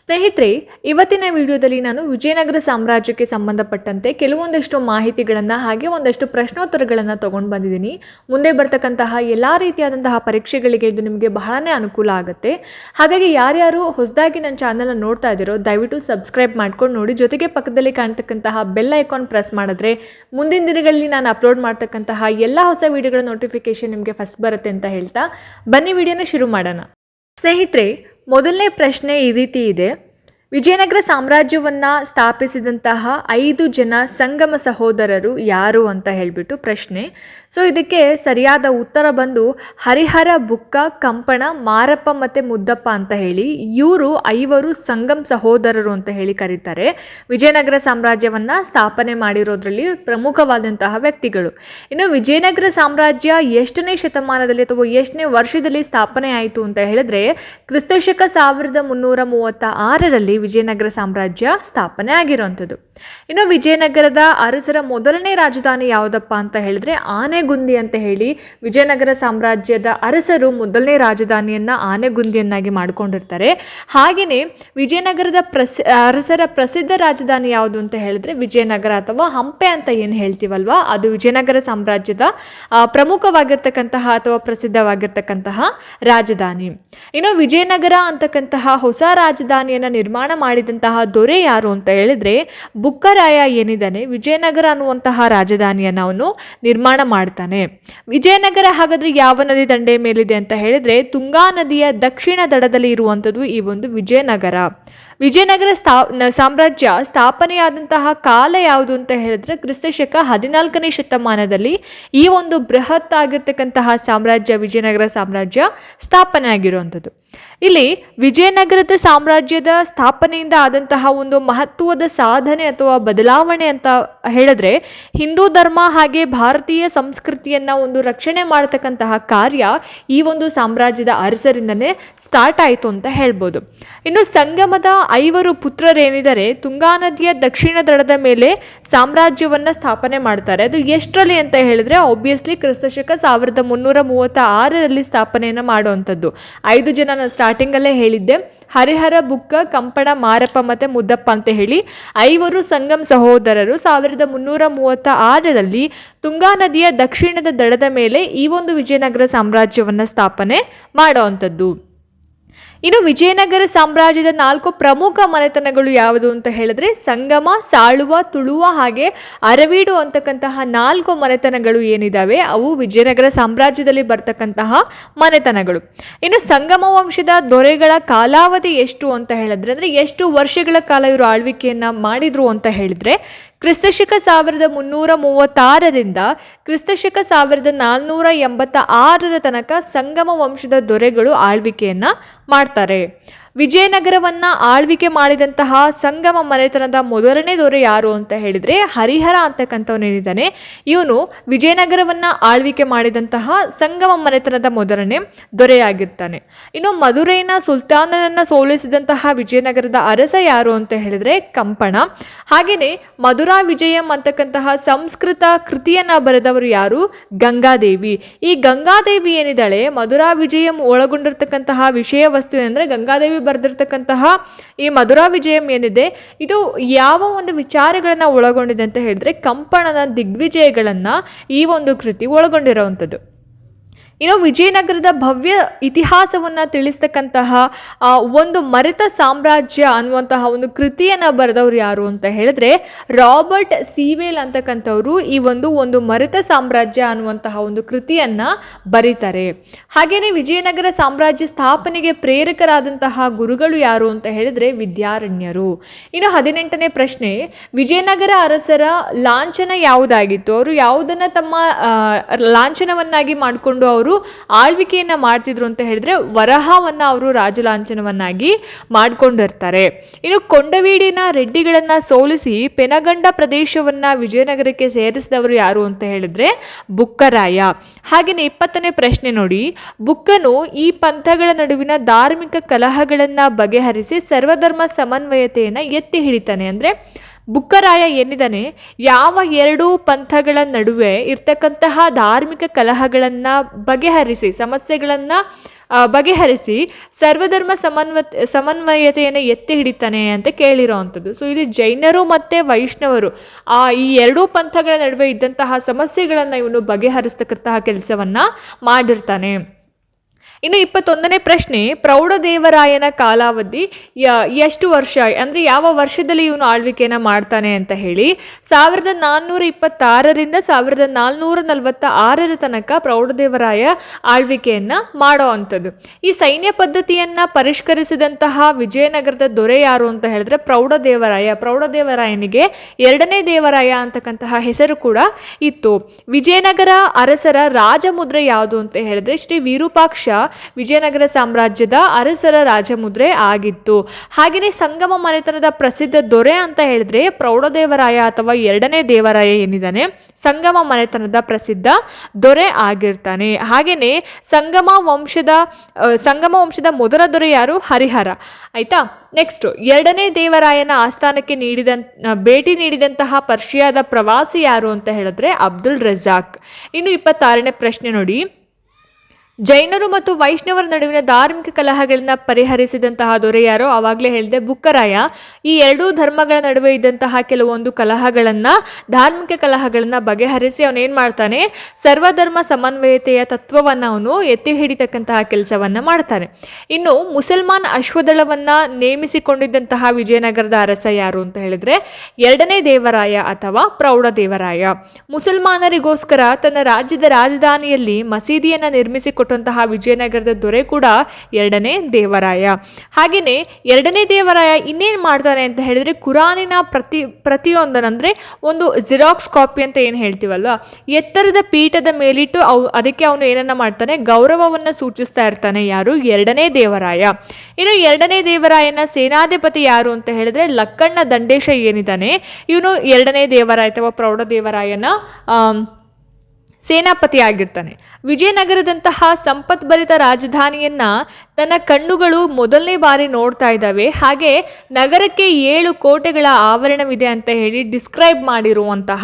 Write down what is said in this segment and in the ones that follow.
ಸ್ನೇಹಿತರೆ, ಇವತ್ತಿನ ವಿಡಿಯೋದಲ್ಲಿ ನಾನು ವಿಜಯನಗರ ಸಾಮ್ರಾಜ್ಯಕ್ಕೆ ಸಂಬಂಧಪಟ್ಟಂತೆ ಕೆಲವೊಂದಷ್ಟು ಮಾಹಿತಿಗಳನ್ನು ಹಾಗೆ ಒಂದಷ್ಟು ಪ್ರಶ್ನೋತ್ತರಗಳನ್ನು ತೊಗೊಂಡು ಬಂದಿದ್ದೀನಿ. ಮುಂದೆ ಬರ್ತಕ್ಕಂತಹ ಎಲ್ಲ ರೀತಿಯಾದಂತಹ ಪರೀಕ್ಷೆಗಳಿಗೆ ಇದು ನಿಮಗೆ ಬಹಳನೇ ಅನುಕೂಲ ಆಗುತ್ತೆ. ಹಾಗಾಗಿ ಯಾರ್ಯಾರು ಹೊಸದಾಗಿ ನನ್ನ ಚಾನಲ್ನ ನೋಡ್ತಾ ಇದ್ದೀರೋ, ದಯವಿಟ್ಟು ಸಬ್ಸ್ಕ್ರೈಬ್ ಮಾಡ್ಕೊಂಡು ನೋಡಿ. ಜೊತೆಗೆ ಪಕ್ಕದಲ್ಲಿ ಕಾಣ್ತಕ್ಕಂತಹ ಬೆಲ್ ಐಕಾನ್ ಪ್ರೆಸ್ ಮಾಡಿದ್ರೆ ಮುಂದಿನ ದಿನಗಳಲ್ಲಿ ನಾನು ಅಪ್ಲೋಡ್ ಮಾಡ್ತಕ್ಕಂತಹ ಎಲ್ಲ ಹೊಸ ವಿಡಿಯೋಗಳ ನೋಟಿಫಿಕೇಶನ್ ನಿಮಗೆ ಫಸ್ಟ್ ಬರುತ್ತೆ ಅಂತ ಹೇಳ್ತಾ ಬನ್ನಿ, ವಿಡಿಯೋನ ಶುರು ಮಾಡೋಣ. ಸ್ನೇಹಿತರೆ ಮೊದಲನೇ ಪ್ರಶ್ನೆ ಈ ರೀತಿ ಇದೆ. ವಿಜಯನಗರ ಸಾಮ್ರಾಜ್ಯವನ್ನು ಸ್ಥಾಪಿಸಿದಂತಹ ಐದು ಜನ ಸಂಗಮ ಸಹೋದರರು ಯಾರು ಅಂತ ಹೇಳಿಬಿಟ್ಟು ಪ್ರಶ್ನೆ. ಸೊ, ಇದಕ್ಕೆ ಸರಿಯಾದ ಉತ್ತರ ಬಂದು ಹರಿಹರ, ಬುಕ್ಕ, ಕಂಪಣ, ಮಾರಪ್ಪ ಮತ್ತು ಮುದ್ದಪ್ಪ ಅಂತ ಹೇಳಿ ಇವರು ಐವರು ಸಂಗಮ್ ಸಹೋದರರು ಅಂತ ಹೇಳಿ ಕರೀತಾರೆ. ವಿಜಯನಗರ ಸಾಮ್ರಾಜ್ಯವನ್ನು ಸ್ಥಾಪನೆ ಮಾಡಿರೋದ್ರಲ್ಲಿ ಪ್ರಮುಖವಾದಂತಹ ವ್ಯಕ್ತಿಗಳು. ಇನ್ನು ವಿಜಯನಗರ ಸಾಮ್ರಾಜ್ಯ ಎಷ್ಟನೇ ಶತಮಾನದಲ್ಲಿ ಅಥವಾ ಎಷ್ಟನೇ ವರ್ಷದಲ್ಲಿ ಸ್ಥಾಪನೆ ಆಯಿತು ಅಂತ ಹೇಳಿದ್ರೆ ಕ್ರಿಸ್ತಶಕ ಸಾವಿರದ ಮುನ್ನೂರ ಮೂವತ್ತ ವಿಜಯನಗರ ಸಾಮ್ರಾಜ್ಯ ಸ್ಥಾಪನೆ ಆಗಿರುವಂಥದ್ದು. ಇನ್ನು ವಿಜಯನಗರದ ಅರಸರ ಮೊದಲನೇ ರಾಜಧಾನಿ ಯಾವುದಪ್ಪ ಅಂತ ಹೇಳಿದ್ರೆ ಆನೆಗುಂದಿ ಅಂತ ಹೇಳಿ ವಿಜಯನಗರ ಸಾಮ್ರಾಜ್ಯದ ಅರಸರು ಮೊದಲನೇ ರಾಜಧಾನಿಯನ್ನ ಆನೆಗುಂದಿಯನ್ನಾಗಿ ಮಾಡಿಕೊಂಡಿರ್ತಾರೆ. ಹಾಗೆಯೇ ವಿಜಯನಗರದ ಪ್ರಸ, ಅರಸರ ಪ್ರಸಿದ್ಧ ರಾಜಧಾನಿ ಯಾವುದು ಅಂತ ಹೇಳಿದ್ರೆ ವಿಜಯನಗರ ಅಥವಾ ಹಂಪೆ ಅಂತ ಏನು ಹೇಳ್ತೀವಲ್ವಾ? ಅದು ವಿಜಯನಗರ ಸಾಮ್ರಾಜ್ಯದ ಪ್ರಮುಖವಾಗಿರ್ತಕ್ಕಂತಹ ಅಥವಾ ಪ್ರಸಿದ್ಧವಾಗಿರ್ತಕ್ಕಂತಹ ರಾಜಧಾನಿ. ಇನ್ನು ವಿಜಯನಗರ ಅಂತಕ್ಕಂತಹ ಹೊಸ ರಾಜಧಾನಿಯನ್ನು ನಿರ್ಮಾಣ ಮಾಡಿದಂತಹ ದೊರೆ ಯಾರು ಅಂತ ಹೇಳಿದ್ರೆ ಬುಕ್ಕರಾಯ ಏನಿದ್ದಾನೆ, ವಿಜಯನಗರ ಅನ್ನುವಂತಹ ರಾಜಧಾನಿಯನ್ನು ಅವನು ನಿರ್ಮಾಣ ಮಾಡ್ತಾನೆ. ವಿಜಯನಗರ ಹಾಗಾದ್ರೆ ಯಾವ ನದಿ ದಂಡೆ ಮೇಲಿದೆ ಅಂತ ಹೇಳಿದ್ರೆ ತುಂಗಾ ನದಿಯ ದಕ್ಷಿಣ ದಡದಲ್ಲಿ ಇರುವಂಥದ್ದು ಈ ಒಂದು ವಿಜಯನಗರ. ವಿಜಯನಗರ ಸ್ಥಾ ಸಾಮ್ರಾಜ್ಯ ಸ್ಥಾಪನೆಯಾದಂತಹ ಕಾಲ ಯಾವುದು ಅಂತ ಹೇಳಿದ್ರೆ ಕ್ರಿಸ್ತಶಕ ಹದಿನಾಲ್ಕನೇ ಶತಮಾನದಲ್ಲಿ ಈ ಒಂದು ಬೃಹತ್ ಆಗಿರ್ತಕ್ಕಂತಹ ಸಾಮ್ರಾಜ್ಯ, ವಿಜಯನಗರ ಸಾಮ್ರಾಜ್ಯ ಸ್ಥಾಪನೆ ಆಗಿರುವಂಥದ್ದು. ಇಲ್ಲಿ ವಿಜಯನಗರದ ಸಾಮ್ರಾಜ್ಯದ ಸ್ಥಾಪನೆಯಿಂದ ಆದಂತಹ ಒಂದು ಮಹತ್ವದ ಸಾಧನೆ ಅಥವಾ ಬದಲಾವಣೆ ಅಂತ ಹೇಳಿದ್ರೆ ಹಿಂದೂ ಧರ್ಮ ಹಾಗೆ ಭಾರತೀಯ ಸಂಸ್ಕೃತಿಯನ್ನ ಒಂದು ರಕ್ಷಣೆ ಮಾಡತಕ್ಕಂತಹ ಕಾರ್ಯ ಈ ಒಂದು ಸಾಮ್ರಾಜ್ಯದ ಅರಸರಿಂದನೇ ಸ್ಟಾರ್ಟ್ ಆಯಿತು ಅಂತ ಹೇಳ್ಬೋದು. ಇನ್ನು ಸಂಗಮದ ಐವರು ಪುತ್ರರೇನಿದ್ದಾರೆ ತುಂಗಾ ನದಿಯ ದಕ್ಷಿಣ ದಡದ ಮೇಲೆ ಸಾಮ್ರಾಜ್ಯವನ್ನ ಸ್ಥಾಪನೆ ಮಾಡ್ತಾರೆ. ಅದು ಎಷ್ಟರಲ್ಲಿ ಅಂತ ಹೇಳಿದ್ರೆ ಆಬ್ವಿಯಸ್ಲಿ ಕ್ರಿಸ್ತಶಕ ಸಾವಿರದ ಮುನ್ನೂರ ಮೂವತ್ತ ಆರರಲ್ಲಿ ಸ್ಥಾಪನೆಯನ್ನು ಮಾಡುವಂಥದ್ದು. ಐದು ಜನ ನಾನು ಸ್ಟಾರ್ಟಿಂಗಲ್ಲೇ ಹೇಳಿದ್ದೆ. ಹರಿಹರ, ಬುಕ್ಕ ಕಂಪಣ ಮಾರಪ್ಪ ಮತ್ತೆ ಮುದ್ದಪ್ಪ ಅಂತ ಹೇಳಿ ಐವರು ಸಂಗಮ್ ಸಹೋದರರು ಸಾವಿರದ ಮುನ್ನೂರ ಮೂವತ್ತ ಆರರಲ್ಲಿ ತುಂಗಾ ನದಿಯ ದಕ್ಷಿಣದ ದಡದ ಮೇಲೆ ಈ ಒಂದು ವಿಜಯನಗರ ಸಾಮ್ರಾಜ್ಯವನ್ನು ಸ್ಥಾಪನೆ ಮಾಡುವಂಥದ್ದು. ಇನ್ನು ವಿಜಯನಗರ ಸಾಮ್ರಾಜ್ಯದ ನಾಲ್ಕು ಪ್ರಮುಖ ಮನೆತನಗಳು ಯಾವುದು ಅಂತ ಹೇಳಿದ್ರೆ ಸಂಗಮ, ಸಾಳುವ, ತುಳುವ ಹಾಗೆ ಅರವೀಡು ಅಂತಕ್ಕಂತಹ ನಾಲ್ಕು ಮನೆತನಗಳು ಏನಿದಾವೆ, ಅವು ವಿಜಯನಗರ ಸಾಮ್ರಾಜ್ಯದಲ್ಲಿ ಬರ್ತಕ್ಕಂತಹ ಮನೆತನಗಳು. ಇನ್ನು ಸಂಗಮ ವಂಶದ ದೊರೆಗಳ ಕಾಲಾವಧಿ ಎಷ್ಟು ಅಂತ ಹೇಳಿದ್ರೆ ಅಂದ್ರೆ ಎಷ್ಟು ವರ್ಷಗಳ ಕಾಲ ಇವರು ಆಳ್ವಿಕೆಯನ್ನ ಮಾಡಿದ್ರು ಅಂತ ಹೇಳಿದ್ರೆ ಕ್ರಿಸ್ತಶಕ ಸಾವಿರದ ಮುನ್ನೂರ ಮೂವತ್ತಾರರಿಂದ ಕ್ರಿಸ್ತಶಕ ಸಾವಿರದ ನಾಲ್ನೂರ ಎಂಬತ್ತ ಆರರ ತನಕ ಸಂಗಮ ವಂಶದ ದೊರೆಗಳು ಆಳ್ವಿಕೆಯನ್ನ ಮಾಡ್ತಾರೆ. ವಿಜಯನಗರವನ್ನ ಆಳ್ವಿಕೆ ಮಾಡಿದಂತಹ ಸಂಗಮ ಮನೆತನದ ಮೊದಲನೇ ದೊರೆ ಯಾರು ಅಂತ ಹೇಳಿದ್ರೆ ಹರಿಹರ ಅಂತಕ್ಕಂಥವನೇನಿದ್ದಾನೆ ಇವನು ವಿಜಯನಗರವನ್ನ ಆಳ್ವಿಕೆ ಮಾಡಿದಂತಹ ಸಂಗಮ ಮನೆತನದ ಮೊದಲನೇ ದೊರೆಯಾಗಿರ್ತಾನೆ. ಇನ್ನು ಮಧುರೈನ ಸುಲ್ತಾನನನ್ನ ಸೋಲಿಸಿದಂತಹ ವಿಜಯನಗರದ ಅರಸ ಯಾರು ಅಂತ ಹೇಳಿದ್ರೆ ಕಂಪಣ. ಹಾಗೆಯೇ ಮಧುರಾ ವಿಜಯಂ ಅಂತಕ್ಕಂತಹ ಸಂಸ್ಕೃತ ಕೃತಿಯನ್ನ ಬರೆದವರು ಯಾರು? ಗಂಗಾದೇವಿ. ಈ ಗಂಗಾದೇವಿ ಏನಿದ್ದಾಳೆ? ಮಧುರಾ ವಿಜಯಂ ಒಳಗೊಂಡಿರ್ತಕ್ಕಂತಹ ವಿಷಯ ವಸ್ತು ಏನಂದ್ರೆ ಗಂಗಾದೇವಿ ಬರೆದಿರ್ತಕ್ಕಂತಹ ಈ ಮಧುರಾ ವಿಜಯಂ ಏನಿದೆ, ಇದು ಯಾವ ಒಂದು ವಿಚಾರಗಳನ್ನ ಒಳಗೊಂಡಿದೆ ಅಂತ ಹೇಳಿದ್ರೆ, ಕಂಪಣನ ದಿಗ್ವಿಜಯಗಳನ್ನ ಈ ಒಂದು ಕೃತಿ ಒಳಗೊಂಡಿರುವಂಥದ್ದು. ಇನ್ನು ವಿಜಯನಗರದ ಭವ್ಯ ಇತಿಹಾಸವನ್ನು ತಿಳಿಸ್ತಕ್ಕಂತಹ ಒಂದು ಮರೆತ ಸಾಮ್ರಾಜ್ಯ ಅನ್ನುವಂತಹ ಒಂದು ಕೃತಿಯನ್ನು ಬರೆದವರು ಯಾರು ಅಂತ ಹೇಳಿದ್ರೆ, ರಾಬರ್ಟ್ ಸೀವೇಲ್ ಅಂತಕ್ಕಂಥವ್ರು ಈ ಒಂದು ಒಂದು ಮರೆತ ಸಾಮ್ರಾಜ್ಯ ಅನ್ನುವಂತಹ ಒಂದು ಕೃತಿಯನ್ನು ಬರೀತಾರೆ. ಹಾಗೆಯೇ ವಿಜಯನಗರ ಸಾಮ್ರಾಜ್ಯ ಸ್ಥಾಪನೆಗೆ ಪ್ರೇರಕರಾದಂತಹ ಗುರುಗಳು ಯಾರು ಅಂತ ಹೇಳಿದ್ರೆ ವಿದ್ಯಾರಣ್ಯರು. ಇನ್ನು ಹದಿನೆಂಟನೇ ಪ್ರಶ್ನೆ, ವಿಜಯನಗರ ಅರಸರ ಲಾಂಛನ ಯಾವುದಾಗಿತ್ತು? ಅವರು ಯಾವುದನ್ನ ತಮ್ಮ ಲಾಂಛನವನ್ನಾಗಿ ಮಾಡಿಕೊಂಡು ಅವರು ಆಳ್ವಿಕೆಯನ್ನ ಮಾಡ್ತಿದ್ರು ಅಂತ ಹೇಳಿದ್ರೆ ವರಹವನ್ನು ಅವರು ರಾಜಲಾಂಛನವನ್ನಾಗಿ ಮಾಡ್ಕೊಂಡಿರ್ತಾರೆ. ಇನ್ನು ಕೊಂಡವೀಡಿನ ರೆಡ್ಡಿಗಳನ್ನ ಸೋಲಿಸಿ ಪೆನಗಂಡ ಪ್ರದೇಶವನ್ನು ವಿಜಯನಗರಕ್ಕೆ ಸೇರಿಸಿದವರು ಯಾರು ಅಂತ ಹೇಳಿದ್ರೆ ಬುಕ್ಕರಾಯ. ಹಾಗೆಯೇ ಇಪ್ಪತ್ತನೇ ಪ್ರಶ್ನೆ ನೋಡಿ, ಬುಕ್ಕನು ಈ ಪಂಥಗಳ ನಡುವಿನ ಧಾರ್ಮಿಕ ಕಲಹಗಳನ್ನ ಬಗೆಹರಿಸಿ ಸರ್ವಧರ್ಮ ಸಮನ್ವಯತೆಯನ್ನು ಎತ್ತಿ ಹಿಡಿತಾನೆ. ಅಂದ್ರೆ ಬುಕ್ಕರಾಯ ಏನಿದ್ದಾನೆ, ಯಾವ ಎರಡೂ ಪಂಥಗಳ ನಡುವೆ ಇರ್ತಕ್ಕಂತಹ ಧಾರ್ಮಿಕ ಕಲಹಗಳನ್ನು ಬಗೆಹರಿಸಿ, ಸಮಸ್ಯೆಗಳನ್ನು ಬಗೆಹರಿಸಿ ಸರ್ವಧರ್ಮ ಸಮನ್ವ ಸಮನ್ವಯತೆಯನ್ನು ಎತ್ತಿ ಹಿಡಿತಾನೆ ಅಂತ ಕೇಳಿರೋ ಅಂಥದ್ದು ಸೊ ಇಲ್ಲಿ ಜೈನರು ಮತ್ತು ವೈಷ್ಣವರು, ಆ, ಈ ಎರಡೂ ಪಂಥಗಳ ನಡುವೆ ಇದ್ದಂತಹ ಸಮಸ್ಯೆಗಳನ್ನು ಇವನು ಬಗೆಹರಿಸ್ತಕ್ಕಂತಹ ಕೆಲಸವನ್ನು ಮಾಡಿರ್ತಾನೆ. ಇನ್ನು ಇಪ್ಪತ್ತೊಂದನೇ ಪ್ರಶ್ನೆ, ಪ್ರೌಢದೇವರಾಯನ ಕಾಲಾವಧಿ ಎಷ್ಟು ವರ್ಷ? ಅಂದರೆ ಯಾವ ವರ್ಷದಲ್ಲಿ ಇವನು ಆಳ್ವಿಕೆಯನ್ನು ಮಾಡ್ತಾನೆ ಅಂತ ಹೇಳಿ, ಸಾವಿರದ ನಾನ್ನೂರ ಇಪ್ಪತ್ತಾರರಿಂದ ಸಾವಿರದ ನಾಲ್ನೂರ ನಲವತ್ತ ಆರರ ತನಕ ಪ್ರೌಢದೇವರಾಯ ಆಳ್ವಿಕೆಯನ್ನು ಮಾಡೋ ಅಂಥದ್ದು. ಈ ಸೈನ್ಯ ಪದ್ಧತಿಯನ್ನು ಪರಿಷ್ಕರಿಸಿದಂತಹ ವಿಜಯನಗರದ ದೊರೆ ಯಾರು ಅಂತ ಹೇಳಿದ್ರೆ ಪ್ರೌಢದೇವರಾಯ. ಪ್ರೌಢದೇವರಾಯನಿಗೆ ಎರಡನೇ ದೇವರಾಯ ಅಂತಕ್ಕಂತಹ ಹೆಸರು ಕೂಡ ಇತ್ತು. ವಿಜಯನಗರ ಅರಸರ ರಾಜಮುದ್ರೆ ಯಾವುದು ಅಂತ ಹೇಳಿದ್ರೆ ಶ್ರೀ ವಿರೂಪಾಕ್ಷ ವಿಜಯನಗರ ಸಾಮ್ರಾಜ್ಯದ ಅರಸರ ರಾಜಮುದ್ರೆ ಆಗಿತ್ತು. ಹಾಗೆಯೇ ಸಂಗಮ ಮನೆತನದ ಪ್ರಸಿದ್ಧ ದೊರೆ ಅಂತ ಹೇಳಿದ್ರೆ ಪ್ರೌಢದೇವರಾಯ ಅಥವಾ ಎರಡನೇ ದೇವರಾಯ ಏನಿದ್ದಾನೆ, ಸಂಗಮ ಮನೆತನದ ಪ್ರಸಿದ್ಧ ದೊರೆ ಆಗಿರ್ತಾನೆ. ಹಾಗೆಯೇ ಸಂಗಮ ವಂಶದ ಸಂಗಮ ವಂಶದ ಮೊದಲ ದೊರೆ ಯಾರು? ಹರಿಹರ. ಆಯಿತಾ? ನೆಕ್ಸ್ಟ್ ಎರಡನೇ ದೇವರಾಯನ ಆಸ್ಥಾನಕ್ಕೆ ನೀಡಿದ ಭೇಟಿ ನೀಡಿದಂತಹ ಪರ್ಷಿಯಾದ ಪ್ರವಾಸಿ ಯಾರು ಅಂತ ಹೇಳಿದ್ರೆ ಅಬ್ದುಲ್ ರಜಾಕ್. ಇನ್ನು ಇಪ್ಪತ್ತಾರನೇ ಪ್ರಶ್ನೆ ನೋಡಿ. ಜೈನರು ಮತ್ತು ವೈಷ್ಣವರ ನಡುವಿನ ಧಾರ್ಮಿಕ ಕಲಹಗಳನ್ನ ಪರಿಹರಿಸಿದಂತಹ ದೊರೆ ಯಾರೋ ಆವಾಗಲೇ ಹೇಳಿದೆ ಬುಕ್ಕರಾಯ. ಈ ಎರಡೂ ಧರ್ಮಗಳ ನಡುವೆ ಇದ್ದಂತಹ ಕೆಲವೊಂದು ಕಲಹಗಳನ್ನ, ಧಾರ್ಮಿಕ ಕಲಹಗಳನ್ನ ಬಗೆಹರಿಸಿ ಅವನೇನ್ ಮಾಡ್ತಾನೆ? ಸರ್ವಧರ್ಮ ಸಮನ್ವಯತೆಯ ತತ್ವವನ್ನು ಅವನು ಎತ್ತಿ ಹಿಡಿತಕ್ಕಂತಹ ಕೆಲಸವನ್ನ ಮಾಡ್ತಾನೆ. ಇನ್ನು ಮುಸಲ್ಮಾನ್ ಅಶ್ವದಳವನ್ನ ನೇಮಿಸಿಕೊಂಡಿದ್ದಂತಹ ವಿಜಯನಗರದ ಅರಸ ಯಾರು ಅಂತ ಹೇಳಿದ್ರೆ ಎರಡನೇ ದೇವರಾಯ ಅಥವಾ ಪ್ರೌಢ ದೇವರಾಯ. ಮುಸಲ್ಮಾನರಿಗೋಸ್ಕರ ತನ್ನ ರಾಜ್ಯದ ರಾಜಧಾನಿಯಲ್ಲಿ ಮಸೀದಿಯನ್ನು ನಿರ್ಮಿಸಿಕೊಟ್ಟಂತಹ ವಿಜಯನಗರದ ದೊರೆ ಕೂಡ ಎರಡನೇ ದೇವರಾಯ. ಹಾಗೆಯೇ ಎರಡನೇ ದೇವರಾಯ ಇನ್ನೇನು ಮಾಡ್ತಾರೆ ಅಂತ ಹೇಳಿದರೆ ಕುರಾನಿನ ಪ್ರತಿ, ಪ್ರತಿಯೊಂದನಂದರೆ ಒಂದು ಜಿರಾಕ್ಸ್ ಕಾಪಿ ಅಂತ ಏನು ಹೇಳ್ತೀವಲ್ಲ ಎತ್ತರದ ಪೀಠದ ಮೇಲಿಟ್ಟು ಅವು, ಅದಕ್ಕೆ ಅವನು ಏನನ್ನ ಮಾಡ್ತಾನೆ? ಗೌರವವನ್ನು ಸೂಚಿಸ್ತಾ ಇರ್ತಾನೆ ಯಾರು? ಎರಡನೇ ದೇವರಾಯ. ಇನ್ನು ಎರಡನೇ ದೇವರಾಯನ ಸೇನಾಧಿಪತಿ ಯಾರು ಅಂತ ಹೇಳಿದ್ರೆ ಲಕ್ಕಣ್ಣ ದಂಡೇಶ ಏನಿದ್ದಾನೆ? ಇವನು ಎರಡನೇ ದೇವರಾಯ ಅಥವಾ ಪ್ರೌಢ ದೇವರಾಯನ ಆಮ್, ಸೇನಾಪತಿ ಆಗಿರ್ತಾನೆ ವಿಜಯನಗರದಂತಹ ಸಂಪತ್ಭರಿತ ರಾಜಧಾನಿಯನ್ನ ತನ್ನ ಕಣ್ಣುಗಳು ಮೊದಲನೇ ಬಾರಿ ನೋಡ್ತಾ ಇದ್ದಾವೆ. ಹಾಗೆ ನಗರಕ್ಕೆ ಏಳು ಕೋಟೆಗಳ ಆವರಣವಿದೆ ಅಂತ ಹೇಳಿ ಡಿಸ್ಕ್ರೈಬ್ ಮಾಡಿರುವಂತಹ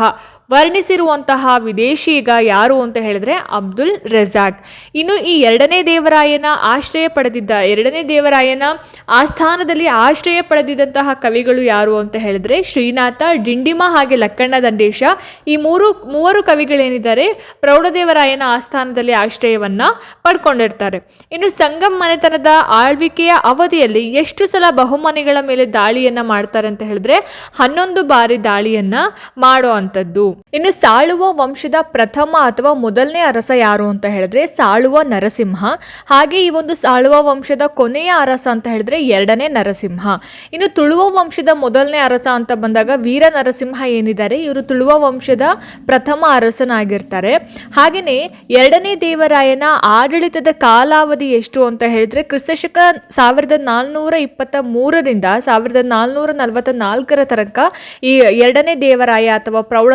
ವರ್ಣಿಸಿರುವಂತಹ ವಿದೇಶಿಗ ಯಾರು ಅಂತ ಹೇಳಿದ್ರೆ ಅಬ್ದುಲ್ ರೆಜಾಕ್. ಇನ್ನು ಈ ಎರಡನೇ ದೇವರಾಯನ ಆಶ್ರಯ ಪಡೆದಿದ್ದ, ಎರಡನೇ ದೇವರಾಯನ ಆಸ್ಥಾನದಲ್ಲಿ ಆಶ್ರಯ ಪಡೆದಿದ್ದಂತಹ ಕವಿಗಳು ಯಾರು ಅಂತ ಹೇಳಿದ್ರೆ ಶ್ರೀನಾಥ, ಡಿಂಡಿಮ ಹಾಗೆ ಲಕ್ಕಣ್ಣ ದಂಡೇಶ. ಈ ಮೂರು, ಮೂವರು ಕವಿಗಳೇನಿದ್ದಾರೆ ಪ್ರೌಢದೇವರಾಯನ ಆಸ್ಥಾನದಲ್ಲಿ ಆಶ್ರಯವನ್ನ ಪಡ್ಕೊಂಡಿರ್ತಾರೆ. ಇನ್ನು ಸಂಗಮ್ ಮನೆತನದ ಆಳ್ವಿಕೆಯ ಅವಧಿಯಲ್ಲಿ ಎಷ್ಟು ಸಲ ಬಹುಮನೆಗಳ ಮೇಲೆ ದಾಳಿಯನ್ನ ಮಾಡ್ತಾರೆ ಅಂತ ಹೇಳಿದ್ರೆ ಹನ್ನೊಂದು ಬಾರಿ ದಾಳಿಯನ್ನ ಮಾಡೋ ಅಂಥದ್ದು. ಇನ್ನು ಸಾಳುವ ವಂಶದ ಪ್ರಥಮ ಅಥವಾ ಮೊದಲನೇ ಅರಸ ಯಾರು ಅಂತ ಹೇಳಿದ್ರೆ ಸಾಳುವ ನರಸಿಂಹ. ಹಾಗೆ ಈ ಒಂದು ಸಾಳುವ ವಂಶದ ಕೊನೆಯ ಅರಸ ಅಂತ ಹೇಳಿದ್ರೆ ಎರಡನೇ ನರಸಿಂಹ. ಇನ್ನು ತುಳುವ ವಂಶದ ಮೊದಲನೇ ಅರಸ ಅಂತ ಬಂದಾಗ ವೀರ ನರಸಿಂಹ ಏನಿದ್ದಾರೆ? ಇವರು ತುಳುವ ವಂಶದ ಪ್ರಥಮ ಅರಸನಾಗಿರ್ತಾರೆ. ಹಾಗೆಯೇ ಎರಡನೇ ದೇವರಾಯನ ಆಡಳಿತದ ಕಾಲಾವಧಿ ಎಷ್ಟು ಅಂತ ಹೇಳಿದ್ರೆ ಕ್ರಿಸ್ತಶಕ ಸಾವಿರದ ನಾಲ್ನೂರ ಇಪ್ಪತ್ತ ಮೂರರಿಂದ ಸಾವಿರದ ನಾಲ್ನೂರ ನಲವತ್ತ ನಾಲ್ಕರ ತನಕ ಈ ಎರಡನೇ ದೇವರಾಯ ಅಥವಾ ಪ್ರೌಢ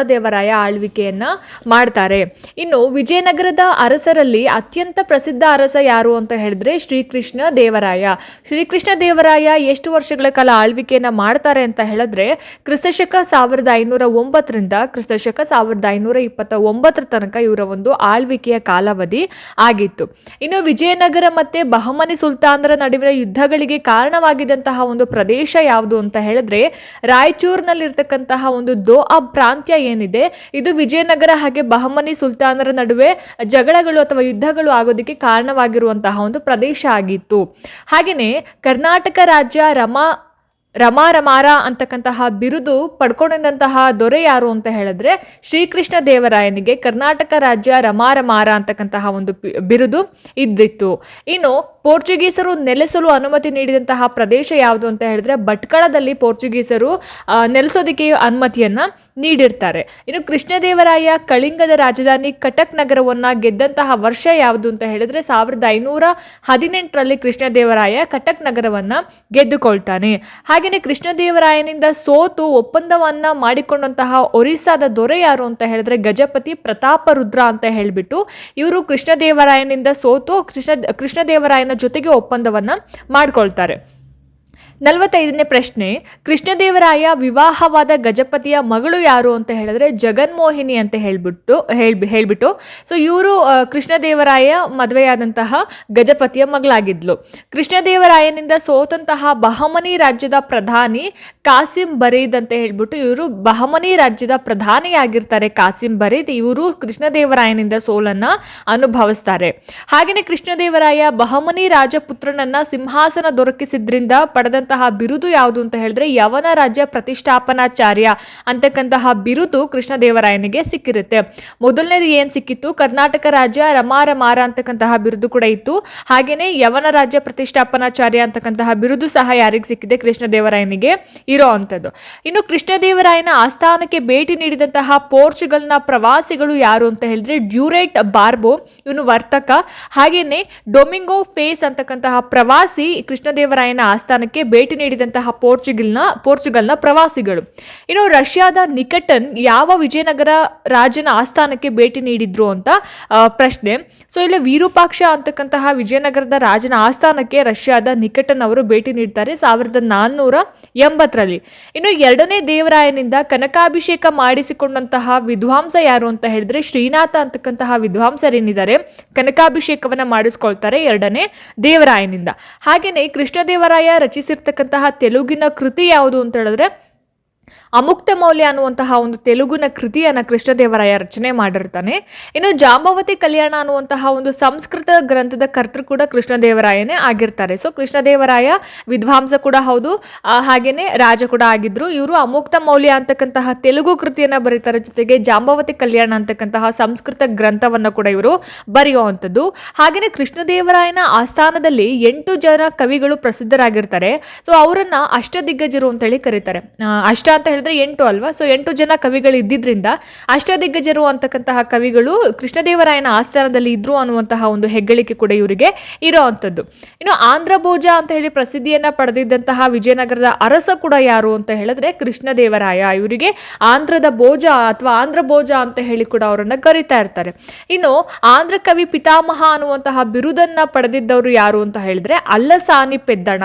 ಆಳ್ವಿಕೆಯನ್ನ ಮಾಡ್ತಾರೆ. ಇನ್ನು ವಿಜಯನಗರದ ಅರಸರಲ್ಲಿ ಅತ್ಯಂತ ಪ್ರಸಿದ್ಧ ಅರಸ ಯಾರು ಅಂತ ಹೇಳಿದ್ರೆ ಶ್ರೀಕೃಷ್ಣ ದೇವರಾಯ. ಶ್ರೀಕೃಷ್ಣ ದೇವರಾಯ ಎಷ್ಟು ವರ್ಷಗಳ ಕಾಲ ಆಳ್ವಿಕೆಯನ್ನ ಮಾಡ್ತಾರೆ ಅಂತ ಹೇಳಿದ್ರೆ ಕ್ರಿಸ್ತಶಕ ಸಾವಿರದ ಐನೂರ ಒಂಬತ್ತರಿಂದ ಕ್ರಿಸ್ತಶಕ ಸಾವಿರದ ಐನೂರ ಇಪ್ಪತ್ತ ಒಂಬತ್ತರ ತನಕ ಇವರ ಒಂದು ಆಳ್ವಿಕೆಯ ಕಾಲಾವಧಿ ಆಗಿತ್ತು. ಇನ್ನು ವಿಜಯನಗರ ಮತ್ತೆ ಬಹಮನಿ ಸುಲ್ತಾನರ ನಡುವಿನ ಯುದ್ಧಗಳಿಗೆ ಕಾರಣವಾಗಿದ್ದಂತಹ ಒಂದು ಪ್ರದೇಶ ಯಾವುದು ಅಂತ ಹೇಳಿದ್ರೆ ರಾಯಚೂರಿನಲ್ಲಿರ್ತಕ್ಕಂತಹ ಒಂದು ದೋ ಆ ಪ್ರಾಂತ್ಯ ಏನಿದೆ ಇದು. ವಿಜಯನಗರ ಹಾಗೆ ಬಹಮನಿ ಸುಲ್ತಾನರ ನಡುವೆ ಜಗಳಗಳು ಅಥವಾ ಯುದ್ಧಗಳು ಆಗೋದಕ್ಕೆ ಕಾರಣವಾಗಿರುವಂತಹ ಒಂದು ಪ್ರದೇಶ ಆಗಿತ್ತು. ಹಾಗೆಯೇ ಕರ್ನಾಟಕ ರಾಜ್ಯ ರಮಾ ರಮಾರಮಾರ ಅಂತಕ್ಕಂತಹ ಬಿರುದು ಪಡ್ಕೊಂಡಿದ್ದಂತಹ ದೊರೆ ಯಾರು ಅಂತ ಹೇಳಿದ್ರೆ ಶ್ರೀಕೃಷ್ಣ ದೇವರಾಯನಿಗೆ ಕರ್ನಾಟಕ ರಾಜ್ಯ ರಮಾರಮಾರ ಅಂತಕ್ಕಂತಹ ಒಂದು ಬಿರುದು ಇದ್ದಿತ್ತು. ಇನ್ನು ಪೋರ್ಚುಗೀಸರು ನೆಲೆಸಲು ಅನುಮತಿ ನೀಡಿದಂತಹ ಪ್ರದೇಶ ಯಾವುದು ಅಂತ ಹೇಳಿದ್ರೆ ಭಟ್ಕಳದಲ್ಲಿ ಪೋರ್ಚುಗೀಸರು ನೆಲೆಸೋದಕ್ಕೆ ಅನುಮತಿಯನ್ನ ನೀಡಿರ್ತಾರೆ. ಇನ್ನು ಕೃಷ್ಣದೇವರಾಯ ಕಳಿಂಗದ ರಾಜಧಾನಿ ಕಟಕ್ ನಗರವನ್ನ ಗೆದ್ದಂತಹ ವರ್ಷ ಯಾವುದು ಅಂತ ಹೇಳಿದ್ರೆ ಸಾವಿರದ ಐನೂರ ಹದಿನೆಂಟರಲ್ಲಿ ಕೃಷ್ಣದೇವರಾಯ ಕಟಕ್ ನಗರವನ್ನ ಗೆದ್ದುಕೊಳ್ತಾನೆ. ಹಾಗೆಯೇ ಕೃಷ್ಣದೇವರಾಯನಿಂದ ಸೋತು ಒಪ್ಪಂದವನ್ನ ಮಾಡಿಕೊಂಡಂತಹ ಒರಿಸ್ಸಾದ ದೊರೆ ಯಾರು ಅಂತ ಹೇಳಿದ್ರೆ ಗಜಪತಿ ಪ್ರತಾಪ ರುದ್ರ ಅಂತ ಹೇಳಿಬಿಟ್ಟು ಇವರು ಕೃಷ್ಣದೇವರಾಯನಿಂದ ಸೋತು ಕೃಷ್ಣ, ಕೃಷ್ಣದೇವರಾಯನ ಜೊತೆಗೆ ಒಪ್ಪಂದವನ್ನ ಮಾಡ್ಕೊಳ್ತಾರೆ. ನಲವತ್ತೈದನೇ ಪ್ರಶ್ನೆ, ಕೃಷ್ಣದೇವರಾಯ ವಿವಾಹವಾದ ಗಜಪತಿಯ ಮಗಳು ಯಾರು ಅಂತ ಹೇಳಿದ್ರೆ ಜಗನ್ಮೋಹಿನಿ ಅಂತ ಹೇಳ್ಬಿಟ್ಟು, ಹೇಳ್ಬಿ, ಹೇಳ್ಬಿಟ್ಟು ಸೊ ಇವರು ಕೃಷ್ಣದೇವರಾಯ ಮದುವೆಯಾದಂತಹ ಗಜಪತಿಯ ಮಗಳಾಗಿದ್ಲು. ಕೃಷ್ಣದೇವರಾಯನಿಂದ ಸೋತಂತಹ ಬಹಮನಿ ರಾಜ್ಯದ ಪ್ರಧಾನಿ ಕಾಸಿಂ ಬರೀದ್ ಅಂತ ಹೇಳ್ಬಿಟ್ಟು ಇವರು ಬಹಮನಿ ರಾಜ್ಯದ ಪ್ರಧಾನಿಯಾಗಿರ್ತಾರೆ ಕಾಸಿಂ ಬರೀದ್. ಇವರು ಕೃಷ್ಣದೇವರಾಯನಿಂದ ಸೋಲನ್ನ ಅನುಭವಿಸ್ತಾರೆ. ಹಾಗೆಯೇ ಕೃಷ್ಣದೇವರಾಯ ಬಹಮನಿ ರಾಜಪುತ್ರನನ್ನ ಸಿಂಹಾಸನ ದೊರಕಿಸಿದ್ರಿಂದ ಪಡೆದಂತಹ ಬಿರುದು ಯಾವುದು ಅಂತ ಹೇಳಿದ್ರೆ ಯವನ ರಾಜ್ಯ ಪ್ರತಿಷ್ಠಾಪನಾಚಾರ್ಯ ಅಂತಕ್ಕಂತಹ ಬಿರುದು ಕೃಷ್ಣದೇವರಾಯನಿಗೆ ಸಿಕ್ಕಿರುತ್ತೆ. ಮೊದಲನೇದು ಏನು ಸಿಕ್ಕಿತ್ತು? ಕರ್ನಾಟಕ ರಾಜ್ಯ ರಮಾರಮಾರ ಅಂತಕ್ಕಂತಹ ಬಿರುದು ಕೂಡ ಇತ್ತು. ಹಾಗೆಯೇ ಯವನ ರಾಜ್ಯ ಪ್ರತಿಷ್ಠಾಪನಾಚಾರ್ಯ ಅಂತಕ್ಕಂತಹ ಬಿರುದು ಸಹ ಯಾರಿಗೆ ಸಿಕ್ಕಿದೆ? ಕೃಷ್ಣದೇವರಾಯನಿಗೆ ಇರೋ ಅಂಥದ್ದು. ಇನ್ನು ಕೃಷ್ಣದೇವರಾಯನ ಆಸ್ಥಾನಕ್ಕೆ ಭೇಟಿ ನೀಡಿದಂತಹ ಪೋರ್ಚುಗಲ್ನ ಪ್ರವಾಸಿಗಳು ಯಾರು ಅಂತ ಹೇಳಿದ್ರೆ ಡ್ಯೂರೇಟ್ ಬಾರ್ಬೋ, ಇವನು ವರ್ತಕ. ಹಾಗೆಯೇ ಡೊಮಿಂಗೋ ಫೇಸ್ ಅಂತಕ್ಕಂತಹ ಪ್ರವಾಸಿ ಕೃಷ್ಣದೇವರಾಯನ ಆಸ್ಥಾನಕ್ಕೆ ಭೇಟಿ ನೀಡಿದಂತಹ ಪೋರ್ಚುಗಲ್ನ ಪೋರ್ಚುಗಲ್ನ ಪ್ರವಾಸಿಗಳು. ಇನ್ನು ರಷ್ಯಾದ ನಿಕಟನ್ ಯಾವ ವಿಜಯನಗರ ರಾಜನ ಆಸ್ಥಾನಕ್ಕೆ ಭೇಟಿ ನೀಡಿದ್ರು ಅಂತ ಪ್ರಶ್ನೆ. ಸೊ, ಇಲ್ಲಿ ವಿರೂಪಾಕ್ಷ ಅಂತಕ್ಕಂತಹ ವಿಜಯನಗರದ ರಾಜನ ಆಸ್ಥಾನಕ್ಕೆ ರಷ್ಯಾದ ನಿಕಟನ್ ಅವರು ಭೇಟಿ ನೀಡ್ತಾರೆ ಸಾವಿರದ ನಾನ್ನೂರ ಎಂಬತ್ತರಲ್ಲಿ. ಇನ್ನು ಎರಡನೇ ದೇವರಾಯನಿಂದ ಕನಕಾಭಿಷೇಕ ಮಾಡಿಸಿಕೊಂಡಂತಹ ವಿದ್ವಾಂಸ ಯಾರು ಅಂತ ಹೇಳಿದ್ರೆ ಶ್ರೀನಾಥ ಅಂತಕ್ಕಂತಹ ವಿದ್ವಾಂಸರೇನಿದ್ದಾರೆ. ಕನಕಾಭಿಷೇಕವನ್ನ ಮಾಡಿಸ್ಕೊಳ್ತಾರೆ ಎರಡನೇ ದೇವರಾಯನಿಂದ. ಹಾಗೇನೆ ಕೃಷ್ಣದೇವರಾಯ ರಚಿಸಿರ್ತಕ್ಕಂತಹ ತೆಲುಗಿನ ಕೃತಿ ಯಾವುದು ಅಂತ ಹೇಳಿದ್ರೆ ಅಮುಕ್ತ ಮೌಲ್ಯ ಅನ್ನುವಂತಹ ಒಂದು ತೆಲುಗಿನ ಕೃತಿಯನ್ನು ಕೃಷ್ಣದೇವರಾಯ ರಚನೆ ಮಾಡಿರ್ತಾನೆ. ಇನ್ನು ಜಾಂಬವತಿ ಕಲ್ಯಾಣ ಅನ್ನುವಂತಹ ಒಂದು ಸಂಸ್ಕೃತ ಗ್ರಂಥದ ಕರ್ತೃ ಕೂಡ ಕೃಷ್ಣದೇವರಾಯನೇ ಆಗಿರ್ತಾರೆ. ಸೊ ಕೃಷ್ಣದೇವರಾಯ ವಿದ್ವಾಂಸ ಕೂಡ ಹೌದು. ಹಾಗೆಯೇ ಹಾಗೇನೆ ರಾಜ ಕೂಡ ಆಗಿದ್ರು. ಇವರು ಅಮುಕ್ತ ಮೌಲ್ಯ ಅಂತಕ್ಕಂತಹ ತೆಲುಗು ಕೃತಿಯನ್ನ ಬರೀತಾರೆ. ಜೊತೆಗೆ ಜಾಂಬವತಿ ಕಲ್ಯಾಣ ಅಂತಕ್ಕಂತಹ ಸಂಸ್ಕೃತ ಗ್ರಂಥವನ್ನ ಕೂಡ ಇವರು ಬರೆಯುವಂಥದ್ದು. ಹಾಗೆಯೇ ಕೃಷ್ಣದೇವರಾಯನ ಆಸ್ಥಾನದಲ್ಲಿ ಎಂಟು ಜನ ಕವಿಗಳು ಪ್ರಸಿದ್ಧರಾಗಿರ್ತಾರೆ. ಸೊ ಅವರನ್ನ ಅಷ್ಟದಿಗ್ಗಜರು ಅಂತೇಳಿ ಕರೀತಾರೆ. ಅಷ್ಟ ಅಂತ ಹೇಳಿದ್ರೆ ಎಂಟು ಅಲ್ವಾ? ಸೊ ಎಂಟು ಜನ ಕವಿಗಳು ಇದ್ದಿದ್ರಿಂದ ಅಷ್ಟದಿಗ್ಗಜರು ಅಂತಕ್ಕಂತಹ ಕವಿಗಳು ಕೃಷ್ಣದೇವರಾಯನ ಆಸ್ಥಾನದಲ್ಲಿ ಇದ್ರು ಅನ್ನುವಂತಹ ಒಂದು ಹೆಗ್ಗಳಿಕೆ ಕೂಡ ಇವರಿಗೆ ಇರೋ ಅಂಥದ್ದು. ಇನ್ನು ಆಂಧ್ರ ಭೋಜ ಅಂತ ಹೇಳಿ ಪ್ರಸಿದ್ಧಿಯನ್ನ ಪಡೆದಿದ್ದಂತಹ ವಿಜಯನಗರದ ಅರಸ ಕೂಡ ಯಾರು ಅಂತ ಹೇಳಿದ್ರೆ ಕೃಷ್ಣದೇವರಾಯ. ಇವರಿಗೆ ಆಂಧ್ರದ ಭೋಜ ಅಥವಾ ಆಂಧ್ರ ಭೋಜ ಅಂತ ಹೇಳಿ ಕೂಡ ಅವರನ್ನ ಕರಿತಾ ಇರ್ತಾರೆ. ಇನ್ನು ಆಂಧ್ರ ಕವಿ ಪಿತಾಮಹ ಅನ್ನುವಂತಹ ಬಿರುದನ್ನ ಪಡೆದಿದ್ದವರು ಯಾರು ಅಂತ ಹೇಳಿದ್ರೆ ಅಲ್ಲಸಾನಿ ಪೆದ್ದಣ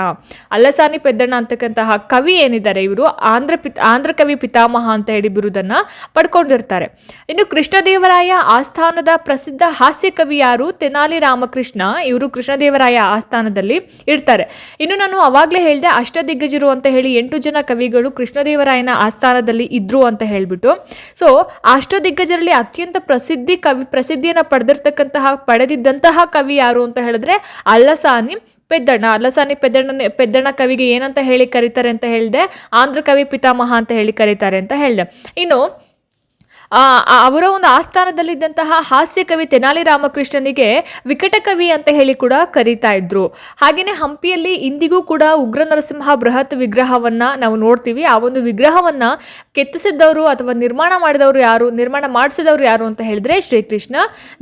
ಅಲ್ಲಸಾನಿ ಪೆದ್ದಣ ಅಂತಕ್ಕಂತಹ ಕವಿ ಏನಿದ್ದಾರೆ ಇವರು? ಆಂಧ್ರ ಪಿತ್ ಆಂಧ್ರ ಕವಿ ಪಿತಾಮಹ ಅಂತ ಹೇಳಿ ಬಿರುದನ್ನು ಪಡ್ಕೊಂಡಿರ್ತಾರೆ. ಇನ್ನು ಕೃಷ್ಣದೇವರಾಯ ಆಸ್ಥಾನದ ಪ್ರಸಿದ್ಧ ಹಾಸ್ಯ ಕವಿ ಯಾರು? ತೆನಾಲಿ ರಾಮಕೃಷ್ಣ. ಇವರು ಕೃಷ್ಣದೇವರಾಯ ಆಸ್ಥಾನದಲ್ಲಿ ಇರ್ತಾರೆ. ಇನ್ನು ನಾನು ಅವಾಗಲೇ ಹೇಳಿದೆ ಅಷ್ಟದಿಗ್ಗಜರು ಅಂತ ಹೇಳಿ ಎಂಟು ಜನ ಕವಿಗಳು ಕೃಷ್ಣದೇವರಾಯನ ಆಸ್ಥಾನದಲ್ಲಿ ಇದ್ರು ಅಂತ ಹೇಳ್ಬಿಟ್ಟು. ಸೊ, ಅಷ್ಟದಿಗ್ಗಜರಲ್ಲಿ ಅತ್ಯಂತ ಪ್ರಸಿದ್ಧಿ ಕವಿ, ಪ್ರಸಿದ್ಧಿಯನ್ನು ಪಡೆದಿರ್ತಕ್ಕಂತಹ, ಪಡೆದಿದ್ದಂತಹ ಕವಿ ಯಾರು ಅಂತ ಹೇಳಿದ್ರೆ ಅಲ್ಲಸಾನಿ ಪೆದ್ದಣ್ಣ, ಅಲಸಾನಿ ಪೆದ್ದಣ್ಣ ಪೆದ್ದಣ್ಣ ಕವಿಗೆ ಏನಂತ ಹೇಳಿ ಕರೀತಾರೆ ಅಂತ ಹೇಳಿದೆ, ಆಂಧ್ರ ಕವಿ ಪಿತಾಮಹ ಅಂತ ಹೇಳಿ ಕರೀತಾರೆ ಅಂತ ಹೇಳಿದೆ. ಇನ್ನು ಅವರ ಒಂದು ಆಸ್ಥಾನದಲ್ಲಿದ್ದಂತಹ ಹಾಸ್ಯ ಕವಿ ತೆನಾಲಿ ರಾಮಕೃಷ್ಣನಿಗೆ ವಿಕಟ ಕವಿ ಅಂತ ಹೇಳಿ ಕೂಡ ಕರೀತಾ ಇದ್ರು. ಹಾಗೆಯೇ ಹಂಪಿಯಲ್ಲಿ ಇಂದಿಗೂ ಕೂಡ ಉಗ್ರ ನರಸಿಂಹ ಬೃಹತ್ ವಿಗ್ರಹವನ್ನ ನಾವು ನೋಡ್ತೀವಿ. ಆ ಒಂದು ವಿಗ್ರಹವನ್ನ ಕೆತ್ತಿಸಿದ್ದವರು ಅಥವಾ ನಿರ್ಮಾಣ ಮಾಡಿದವರು ಯಾರು, ನಿರ್ಮಾಣ ಮಾಡಿಸಿದವರು ಯಾರು ಅಂತ ಹೇಳಿದ್ರೆ ಶ್ರೀಕೃಷ್ಣ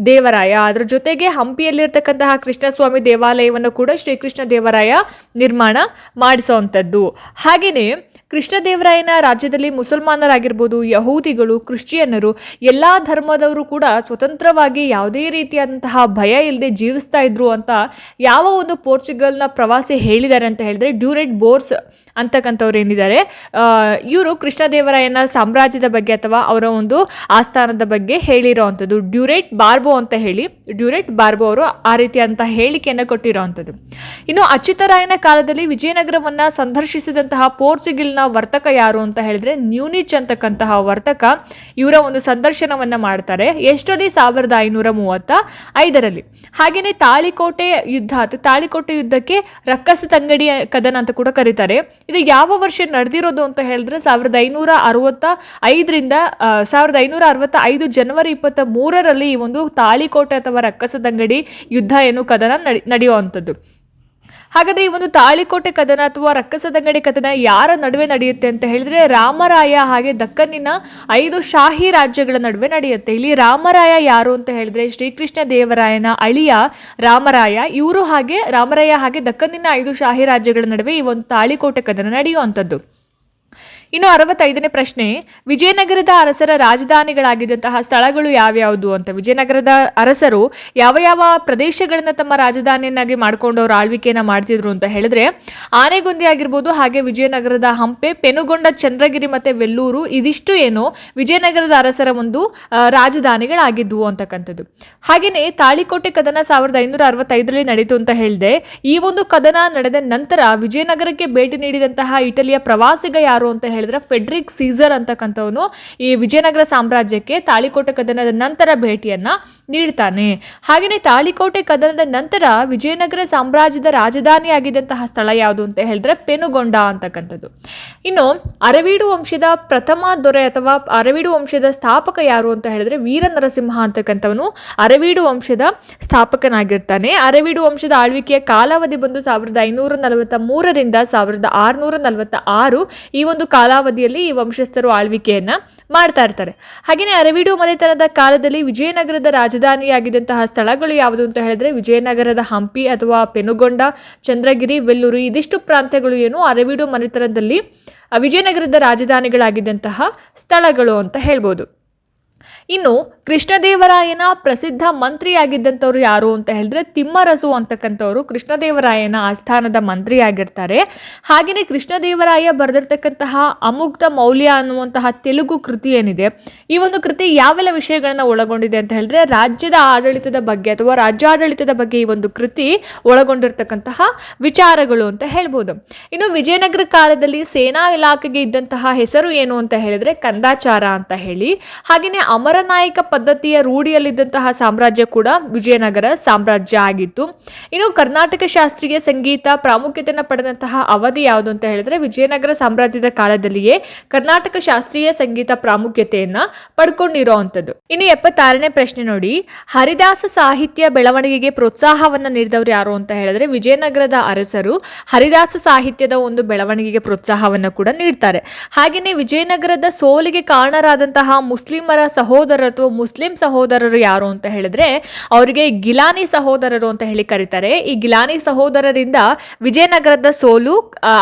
ದೇವರಾಯ. ಅದರ ಜೊತೆಗೆ ಹಂಪಿಯಲ್ಲಿರ್ತಕ್ಕಂತಹ ಕೃಷ್ಣಸ್ವಾಮಿ ದೇವಾಲಯವನ್ನು ಕೂಡ ಶ್ರೀಕೃಷ್ಣ ದೇವರಾಯ ನಿರ್ಮಾಣ ಮಾಡಿಸುವಂಥದ್ದು. ಹಾಗೆಯೇ ಕೃಷ್ಣದೇವರಾಯನ ರಾಜ್ಯದಲ್ಲಿ ಮುಸಲ್ಮಾನರಾಗಿರ್ಬೋದು, ಯಹೂದಿಗಳು ಕ್ರಿಶ್ಚಿಯನ್ನರು ಎಲ್ಲ ಧರ್ಮದವರು ಕೂಡ ಸ್ವತಂತ್ರವಾಗಿ ಯಾವುದೇ ರೀತಿಯಾದಂತಹ ಭಯ ಇಲ್ಲದೆ ಜೀವಿಸ್ತಾ ಇದ್ರು ಅಂತ ಯಾವ ಒಂದು ಪೋರ್ಚುಗಲ್ನ ಪ್ರವಾಸಿ ಹೇಳಿದ್ದಾರೆ ಅಂತ ಹೇಳಿದ್ರೆ ಡ್ಯೂರೆಟ್ ಬೋರ್ಸ್ ಅಂತಕ್ಕಂಥವ್ರು ಏನಿದ್ದಾರೆ ಇವರು ಕೃಷ್ಣದೇವರಾಯನ ಸಾಮ್ರಾಜ್ಯದ ಬಗ್ಗೆ ಅಥವಾ ಅವರ ಒಂದು ಆಸ್ಥಾನದ ಬಗ್ಗೆ ಹೇಳಿರೋ ಅಂಥದ್ದು ಡ್ಯೂರೇಟ್ ಬಾರ್ಬೋ ಅಂತ ಹೇಳಿ, ಡ್ಯೂರೇಟ್ ಬಾರ್ಬೋ ಅವರು ಆ ರೀತಿಯಾದಂಥ ಹೇಳಿಕೆಯನ್ನು ಕೊಟ್ಟಿರೋ ಅಂಥದ್ದು ಇನ್ನು ಅಚ್ಯುತರಾಯನ ಕಾಲದಲ್ಲಿ ವಿಜಯನಗರವನ್ನು ಸಂದರ್ಶಿಸಿದಂತಹ ಪೋರ್ಚುಗಲ್ನ ವರ್ತಕ ಯಾರು ಅಂತ ಹೇಳಿದ್ರೆ ನ್ಯೂನಿಚ್ ಅಂತಕ್ಕಂತಹ ವರ್ತಕ ಇವರ ಒಂದು ಸಂದರ್ಶನವನ್ನ ಮಾಡ್ತಾರೆ. ಎಷ್ಟರಲ್ಲಿ? ಸಾವಿರದ ಐನೂರ ಮೂವತ್ತ ಐದರಲ್ಲಿ. ಹಾಗೆಯೇ ತಾಳಿಕೋಟೆ ಯುದ್ಧ ಅಥವಾ ತಾಳಿಕೋಟೆ ಯುದ್ಧಕ್ಕೆ ರಕ್ಕಸ ತಂಗಡಿ ಕದನ ಅಂತ ಕೂಡ ಕರೀತಾರೆ. ಇದು ಯಾವ ವರ್ಷ ನಡೆದಿರೋದು ಅಂತ ಹೇಳಿದ್ರೆ ಸಾವಿರದ ಐನೂರ ಅರವತ್ತ ಐದರಿಂದ ಸಾವಿರದ ಐನೂರ ಅರವತ್ತ ಐದು ಜನವರಿ ಇಪ್ಪತ್ತ ಮೂರರಲ್ಲಿ ಈ ಒಂದು ತಾಳಿಕೋಟೆ ಅಥವಾ ರಕ್ಕಸದಂಗಡಿ ಯುದ್ಧ ಏನು ಕದನ ನಡಿ, ನಡೆಯುವಂಥದ್ದು. ಹಾಗಾದ್ರೆ ಈ ಒಂದು ತಾಳಿಕೋಟೆ ಕದನ ಅಥವಾ ರಕ್ಕಸದಂಗಡಿ ಕದನ ಯಾರ ನಡುವೆ ನಡೆಯುತ್ತೆ ಅಂತ ಹೇಳಿದ್ರೆ ರಾಮರಾಯ ಹಾಗೆ ದಕ್ಕನ್ನಿನ ಐದು ಶಾಹಿ ರಾಜ್ಯಗಳ ನಡುವೆ ನಡೆಯುತ್ತೆ. ಇಲ್ಲಿ ರಾಮರಾಯ ಯಾರು ಅಂತ ಹೇಳಿದ್ರೆ ಶ್ರೀಕೃಷ್ಣ ದೇವರಾಯನ ಅಳಿಯ ರಾಮರಾಯ. ಇವರು ಹಾಗೆ ರಾಮರಾಯ ಹಾಗೆ ದಕ್ಕನ್ನಿನ ಐದು ಶಾಹಿ ರಾಜ್ಯಗಳ ನಡುವೆ ಈ ಒಂದು ತಾಳಿಕೋಟೆ ಕದನ ನಡೆಯುವಂಥದ್ದು. ಇನ್ನು ಅರವತ್ತೈದನೇ ಪ್ರಶ್ನೆ, ವಿಜಯನಗರದ ಅರಸರ ರಾಜಧಾನಿಗಳಾಗಿದ್ದಂತಹ ಸ್ಥಳಗಳು ಯಾವ್ಯಾವುದು ಅಂತ. ವಿಜಯನಗರದ ಅರಸರು ಯಾವ ಯಾವ ಪ್ರದೇಶಗಳನ್ನ ತಮ್ಮ ರಾಜಧಾನಿಯನ್ನಾಗಿ ಮಾಡ್ಕೊಂಡು ಅವ್ರ ಆಳ್ವಿಕೆಯನ್ನ ಮಾಡ್ತಿದ್ರು ಅಂತ ಹೇಳಿದ್ರೆ, ಆನೆಗೊಂದಿ ಆಗಿರ್ಬೋದು, ಹಾಗೆ ವಿಜಯನಗರದ ಹಂಪೆ, ಪೆನುಗೊಂಡ ಚಂದ್ರಗಿರಿ ಮತ್ತೆ ವೆಲ್ಲೂರು, ಇದಿಷ್ಟು ಏನು ವಿಜಯನಗರದ ಅರಸರ ಒಂದು ರಾಜಧಾನಿಗಳಾಗಿದ್ವು ಅಂತಕ್ಕಂಥದ್ದು. ಹಾಗೆಯೇ ತಾಳಿಕೋಟೆ ಕದನ ಸಾವಿರದ ಐನೂರ ಅರವತ್ತೈದರಲ್ಲಿ ನಡೀತು ಅಂತ ಹೇಳಿದೆ, ಈ ಒಂದು ಕದನ ನಡೆದ ನಂತರ ವಿಜಯನಗರಕ್ಕೆ ಭೇಟಿ ನೀಡಿದಂತಹ ಇಟಲಿಯ ಪ್ರವಾಸಿಗ ಯಾರು ಅಂತ ಹೇಳಿದ್ರೆ ಫೆಡ್ರಿಕ್ ಸೀಸರ್ ಅಂತಕ್ಕಂಥವನು ಈ ವಿಜಯನಗರ ಸಾಮ್ರಾಜ್ಯಕ್ಕೆ ತಾಳಿಕೋಟೆ ಕದನದ ನಂತರ ಭೇಟಿಯನ್ನ ನೀಡ್ತಾನೆ. ಹಾಗೆಯೇ ತಾಳಿಕೋಟೆ ಕದನದ ನಂತರ ವಿಜಯನಗರ ಸಾಮ್ರಾಜ್ಯದ ರಾಜಧಾನಿಯಾಗಿದ್ದಂತಹ ಸ್ಥಳ ಯಾವುದು ಅಂತ ಹೇಳಿದ್ರೆ ಪೆನುಗೊಂಡ ಅಂತಕ್ಕಂಥದ್ದು. ಇನ್ನು ಅರವೀಡು ವಂಶದ ಪ್ರಥಮ ದೊರೆ ಅಥವಾ ಅರವೀಡು ವಂಶದ ಸ್ಥಾಪಕ ಯಾರು ಅಂತ ಹೇಳಿದ್ರೆ ವೀರ ನರಸಿಂಹ ಅಂತಕ್ಕಂಥವನು ಅರವೀಡು ವಂಶದ ಸ್ಥಾಪಕನಾಗಿರ್ತಾನೆ. ಅರವೀಡು ವಂಶದ ಆಳ್ವಿಕೆಯ ಕಾಲಾವಧಿ ಬಂದು ಸಾವಿರದ ಐನೂರ ನಲವತ್ತ ಮೂರರಿಂದ ಸಾವಿರದ ಆರುನೂರ ನಲವತ್ತ ಆರು ಈ ಒಂದು ಕಾಲಾವಧಿಯಲ್ಲಿ ಈ ವಂಶಸ್ಥರು ಆಳ್ವಿಕೆಯನ್ನ ಮಾಡ್ತಾ ಇರ್ತಾರೆ. ಹಾಗೆಯೇ ಅರವಿಡು ಮನೆತನದ ಕಾಲದಲ್ಲಿ ವಿಜಯನಗರದ ರಾಜಧಾನಿಯಾಗಿದ್ದಂತಹ ಸ್ಥಳಗಳು ಯಾವುದು ಅಂತ ಹೇಳಿದ್ರೆ ವಿಜಯನಗರದ ಹಂಪಿ ಅಥವಾ ಪೆನುಗೊಂಡ, ಚಂದ್ರಗಿರಿ, ವೆಲ್ಲೂರು ಇದಿಷ್ಟು ಪ್ರಾಂತ್ಯಗಳು ಏನು ಅರವಿಡು ಮನೆತನದಲ್ಲಿ, ವಿಜಯನಗರದ ರಾಜಧಾನಿಗಳಾಗಿದ್ದಂತಹ ಸ್ಥಳಗಳು ಅಂತ ಹೇಳ್ಬೋದು. ಇನ್ನು ಕೃಷ್ಣದೇವರಾಯನ ಪ್ರಸಿದ್ಧ ಮಂತ್ರಿಯಾಗಿದ್ದಂಥವ್ರು ಯಾರು ಅಂತ ಹೇಳಿದ್ರೆ ತಿಮ್ಮರಸು ಅಂತಕ್ಕಂಥವ್ರು ಕೃಷ್ಣದೇವರಾಯನ ಆಸ್ಥಾನದ ಮಂತ್ರಿಯಾಗಿರ್ತಾರೆ. ಹಾಗೆಯೇ ಕೃಷ್ಣದೇವರಾಯ ಬರೆದಿರ್ತಕ್ಕಂತಹ ಅಮುಗ್ಧ ಮೌಲ್ಯ ಅನ್ನುವಂತಹ ತೆಲುಗು ಕೃತಿ ಏನಿದೆ, ಈ ಒಂದು ಕೃತಿ ಯಾವೆಲ್ಲ ವಿಷಯಗಳನ್ನು ಒಳಗೊಂಡಿದೆ ಅಂತ ಹೇಳಿದ್ರೆ ರಾಜ್ಯದ ಆಡಳಿತದ ಬಗ್ಗೆ ಅಥವಾ ರಾಜ್ಯಾಡಳಿತದ ಬಗ್ಗೆ ಈ ಒಂದು ಕೃತಿ ಒಳಗೊಂಡಿರ್ತಕ್ಕಂತಹ ವಿಚಾರಗಳು ಅಂತ ಹೇಳ್ಬೋದು. ಇನ್ನು ವಿಜಯನಗರ ಕಾಲದಲ್ಲಿ ಸೇನಾ ಇಲಾಖೆಗೆ ಇದ್ದಂತಹ ಹೆಸರು ಏನು ಅಂತ ಹೇಳಿದ್ರೆ ಕಂದಾಚಾರ ಅಂತ ಹೇಳಿ. ಹಾಗೆಯೇ ಅಮರನಾಯಕ ಪದ್ಧತಿಯ ರೂಢಿಯಲ್ಲಿದ್ದಂತಹ ಸಾಮ್ರಾಜ್ಯ ಕೂಡ ವಿಜಯನಗರ ಸಾಮ್ರಾಜ್ಯ ಆಗಿತ್ತು. ಇನ್ನು ಕರ್ನಾಟಕ ಶಾಸ್ತ್ರೀಯ ಸಂಗೀತ ಪ್ರಾಮುಖ್ಯತೆಯನ್ನು ಪಡೆದಂತಹ ಅವಧಿ ಯಾವುದು ಅಂತ ಹೇಳಿದ್ರೆ ವಿಜಯನಗರ ಸಾಮ್ರಾಜ್ಯದ ಕಾಲದಲ್ಲಿಯೇ ಕರ್ನಾಟಕ ಶಾಸ್ತ್ರೀಯ ಸಂಗೀತ ಪ್ರಾಮುಖ್ಯತೆಯನ್ನ ಪಡ್ಕೊಂಡಿರೋ ಅಂಥದ್ದು. ಇನ್ನು ಎಪ್ಪತ್ತಾರನೇ ಪ್ರಶ್ನೆ ನೋಡಿ, ಹರಿದಾಸ ಸಾಹಿತ್ಯ ಬೆಳವಣಿಗೆಗೆ ಪ್ರೋತ್ಸಾಹವನ್ನ ನೀಡಿದವರು ಯಾರು ಅಂತ ಹೇಳಿದ್ರೆ ವಿಜಯನಗರದ ಅರಸರು ಹರಿದಾಸ ಸಾಹಿತ್ಯದ ಒಂದು ಬೆಳವಣಿಗೆಗೆ ಪ್ರೋತ್ಸಾಹವನ್ನು ಕೂಡ ನೀಡ್ತಾರೆ. ಹಾಗೆಯೇ ವಿಜಯನಗರದ ಸೋಲಿಗೆ ಕಾರಣರಾದಂತಹ ಮುಸ್ಲಿಮರ ಸಹೋದರರು ಅಥವಾ ಮುಸ್ಲಿಂ ಸಹೋದರರು ಯಾರು ಅಂತ ಹೇಳಿದ್ರೆ, ಅವರಿಗೆ ಗಿಲಾನಿ ಸಹೋದರರು ಅಂತ ಹೇಳಿ ಕರೀತಾರೆ. ಈ ಗಿಲಾನಿ ಸಹೋದರರಿಂದ ವಿಜಯನಗರದ ಸೋಲು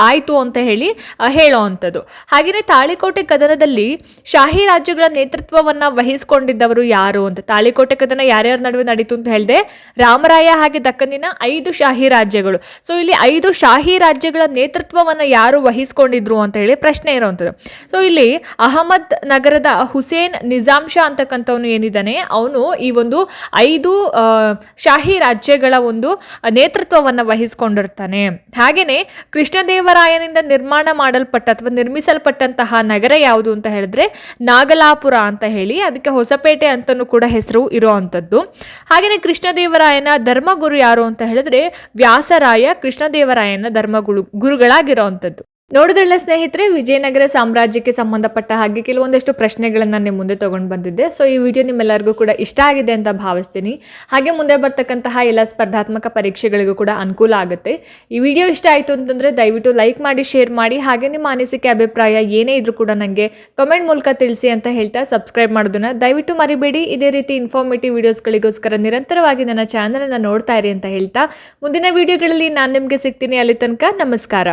ಆಯಿತು ಅಂತ ಹೇಳಿ ಹೇಳೋ ಅಂಥದ್ದು. ಹಾಗೆಯೇ ತಾಳಿಕೋಟೆ ಕದನದಲ್ಲಿ ಶಾಹಿ ರಾಜ್ಯಗಳ ನೇತೃತ್ವವನ್ನು ವಹಿಸಿಕೊಂಡಿದ್ದವರು ಯಾರು ಅಂತ. ತಾಳಿಕೋಟೆ ಕದನ ಯಾರ್ಯಾರ ನಡುವೆ ನಡೀತು ಅಂತ ಹೇಳಿದೆ ರಾಮರಾಯ ಹಾಗೆ ದಕ್ಕನಿನ ಐದು ಶಾಹಿ ರಾಜ್ಯಗಳು. ಸೊ ಇಲ್ಲಿ ಐದು ಶಾಹಿ ರಾಜ್ಯಗಳ ನೇತೃತ್ವವನ್ನು ಯಾರು ವಹಿಸಿಕೊಂಡಿದ್ರು ಅಂತ ಹೇಳಿ ಪ್ರಶ್ನೆ ಇರುವಂಥದ್ದು. ಸೊ ಇಲ್ಲಿ ಅಹಮದ್ ನಗರದ ಹುಸೇನ್ ನಿಜಾಮ್ ಶಾ ಅಂತಕ್ಕಂಥವನು ಏನಿದ್ದಾನೆ, ಅವನು ಈ ಒಂದು ಐದು ಶಾಹಿ ರಾಜ್ಯಗಳ ಒಂದು ನೇತೃತ್ವವನ್ನು ವಹಿಸ್ಕೊಂಡಿರ್ತಾನೆ. ಹಾಗೆಯೇ ಕೃಷ್ಣದೇವರಾಯನಿಂದ ನಿರ್ಮಾಣ ಮಾಡಲ್ಪಟ್ಟ ಅಥವಾ ನಿರ್ಮಿಸಲ್ಪಟ್ಟಂತಹ ನಗರ ಯಾವುದು ಅಂತ ಹೇಳಿದ್ರೆ ನಾಗಲಾಪುರ ಅಂತ ಹೇಳಿ, ಅದಕ್ಕೆ ಹೊಸಪೇಟೆ ಅಂತಲೂ ಕೂಡ ಹೆಸರು ಇರೋ ಅಂಥದ್ದು ಹಾಗೆಯೇ ಕೃಷ್ಣದೇವರಾಯನ ಧರ್ಮಗುರು ಯಾರು ಅಂತ ಹೇಳಿದ್ರೆ ವ್ಯಾಸರಾಯ ಕೃಷ್ಣದೇವರಾಯನ ಧರ್ಮಗುರು ಗುರುಗಳಾಗಿರೋ ಅಂಥದ್ದು ನೋಡಿದ್ರಲ್ಲ ಸ್ನೇಹಿತರೆ, ವಿಜಯನಗರ ಸಾಮ್ರಾಜ್ಯಕ್ಕೆ ಸಂಬಂಧಪಟ್ಟ ಹಾಗೆ ಕೆಲವೊಂದಷ್ಟು ಪ್ರಶ್ನೆಗಳನ್ನು ನಿಮ್ಮ ಮುಂದೆ ತಗೊಂಡು ಬಂದಿದ್ದೆ. ಸೊ ಈ ವಿಡಿಯೋ ನಿಮ್ಮೆಲ್ಲರಿಗೂ ಕೂಡ ಇಷ್ಟ ಆಗಿದೆ ಅಂತ ಭಾವಿಸ್ತೀನಿ. ಹಾಗೆ ಮುಂದೆ ಬರ್ತಕ್ಕಂತಹ ಎಲ್ಲ ಸ್ಪರ್ಧಾತ್ಮಕ ಪರೀಕ್ಷೆಗಳಿಗೂ ಕೂಡ ಅನುಕೂಲ ಆಗುತ್ತೆ. ಈ ವಿಡಿಯೋ ಇಷ್ಟ ಆಯಿತು ಅಂತಂದರೆ ದಯವಿಟ್ಟು ಲೈಕ್ ಮಾಡಿ, ಶೇರ್ ಮಾಡಿ. ಹಾಗೆ ನಿಮ್ಮ ಅನಿಸಿಕೆ, ಅಭಿಪ್ರಾಯ ಏನೇ ಇದ್ರೂ ಕೂಡ ನನಗೆ ಕಮೆಂಟ್ ಮೂಲಕ ತಿಳಿಸಿ ಅಂತ ಹೇಳ್ತಾ ಸಬ್ಸ್ಕ್ರೈಬ್ ಮಾಡೋದನ್ನ ದಯವಿಟ್ಟು ಮರಿಬೇಡಿ. ಇದೇ ರೀತಿ ಇನ್ಫಾರ್ಮೇಟಿವ್ ವಿಡಿಯೋಸ್ಗಳಿಗೋಸ್ಕರ ನಿರಂತರವಾಗಿ ನನ್ನ ಚಾನಲನ್ನು ನೋಡ್ತಾ ಇರಿ ಅಂತ ಹೇಳ್ತಾ ಮುಂದಿನ ವಿಡಿಯೋಗಳಲ್ಲಿ ನಾನು ನಿಮಗೆ ಸಿಗ್ತೀನಿ ಅಲ್ಲಿ ತನಕ. ನಮಸ್ಕಾರ.